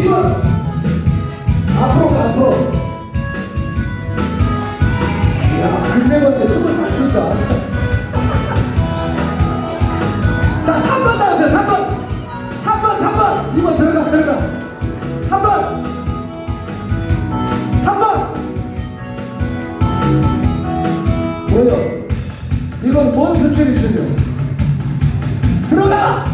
이번 앞으로 가, 앞으로. 야, 금메건데 춤을 잘 춘다. 자, 3번 나오세요, 3번. 3번, 3번. 이번 들어가, 들어가. 3번. 3번. 뭐요? 이건 뭔 수출이시죠? 들어가!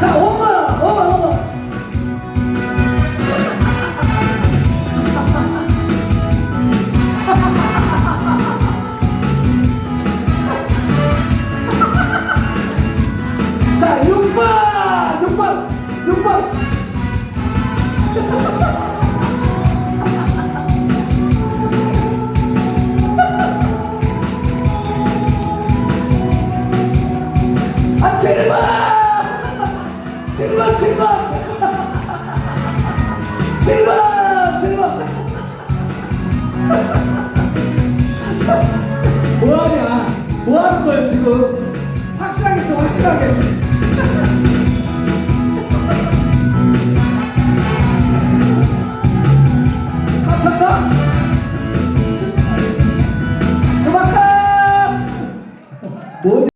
자, 오마, 오마, 오마! 자, 6번! 아, 7번! 7번, 7번! 7번! 7번! 뭐하냐? 뭐하는 거야, 지금? 확실하게 좀 확실하게. 뭐